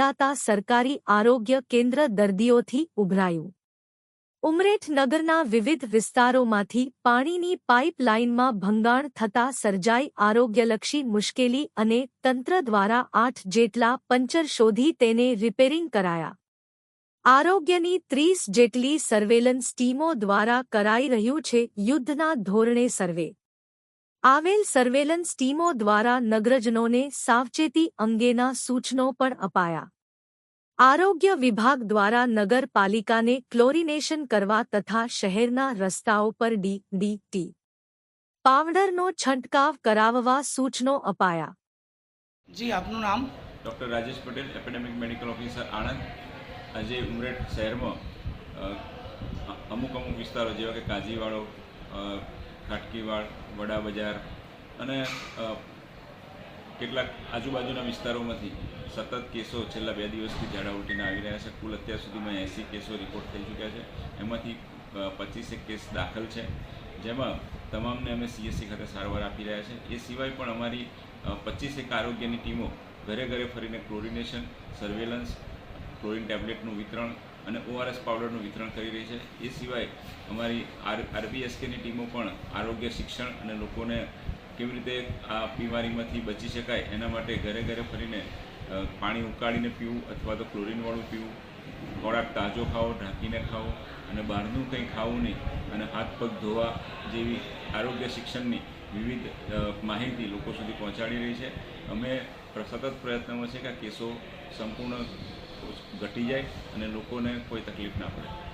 દાતા સરકારી આરોગ્ય કેન્દ્ર દર્દીઓથી ઉભરાયું. ઉમરેઠ નગરના વિવિધ વિસ્તારોમાંથી પાણીની પાઇપલાઇનમાં ભંગાણ થતા સર્જાઈ આરોગ્યલક્ષી મુશ્કેલી અને તંત્ર દ્વારા આઠ જેટલા પંચર શોધી તેને રિપેરિંગ કરાયા. આરોગ્યની ત્રીસ જેટલી સર્વેલન્સ ટીમો દ્વારા કરાઈ રહ્યું છે યુદ્ધના ધોરણે સર્વે. આવેલ સર્વેલન્સ ટીમો દ્વારા નગરજનોને સાવચેતી અંગેના સૂચનો પણ અપાયા આરોગ્ય વિભાગ દ્વારા નગરપાલિકાને ક્લોરિનેશન કરવા તથા શહેરના રસ્તાઓ પર ડી ડી ટી પાવડરનો છંટકાવ કરાવવા સૂચનો અપાયા જી આપનું નામ doctor Rajesh Patel epidemic medical officer Anand આજે ઉમરેઠ શહેરમાં અ, અમુક અમુક વિસ્તારો જેવા કે કાજીવાડો અ, ખાટકીવાડ વડા બજાર અને કેટલાક આજુબાજુના વિસ્તારોમાંથી સતત કેસો છેલ્લા બે દિવસથી ઝાડા ઉલટીના આવી રહ્યા છે. કુલ અત્યાર સુધીમાં એંસી કેસો રિપોર્ટ થઈ ચૂક્યા છે. એમાંથી પચીસેક કેસ દાખલ છે. જેમાં તમામને અમે સીએસસી ખાતે સારવાર આપી રહ્યા છે. એ સિવાય પણ અમારી પચીસેક આરોગ્યની ટીમો ઘરે ઘરે ફરીને ક્લોરિનેશન સર્વેલન્સ ક્લોરિન ટેબ્લેટનું વિતરણ અને ઓઆરએસ પાવડરનું વિતરણ કરી રહી છે. એ સિવાય અમારી આર આરબીએસકેની ટીમો પણ આરોગ્ય, શિક્ષણ અને લોકોને કેવી રીતે આ બીમારીમાંથી બચી શકાય એના માટે ઘરે ઘરે ફરીને પાણી ઉકાળીને પીવું અથવા તો ક્લોરિનવાળું પીવું. ખોરાક તાજો ખાઓ ઢાંકીને ખાવો અને બહારનું કંઈ ખાવું નહીં. અને હાથ, પગ ધોવા જેવી આરોગ્ય શિક્ષણની વિવિધ માહિતી લોકો સુધી પહોંચાડી રહી છે. અમે સતત પ્રયત્નમાં છે કે આ કેસો સંપૂર્ણ ઘટી જાય અને લોકોને કોઈ તકલીફ ના પડે.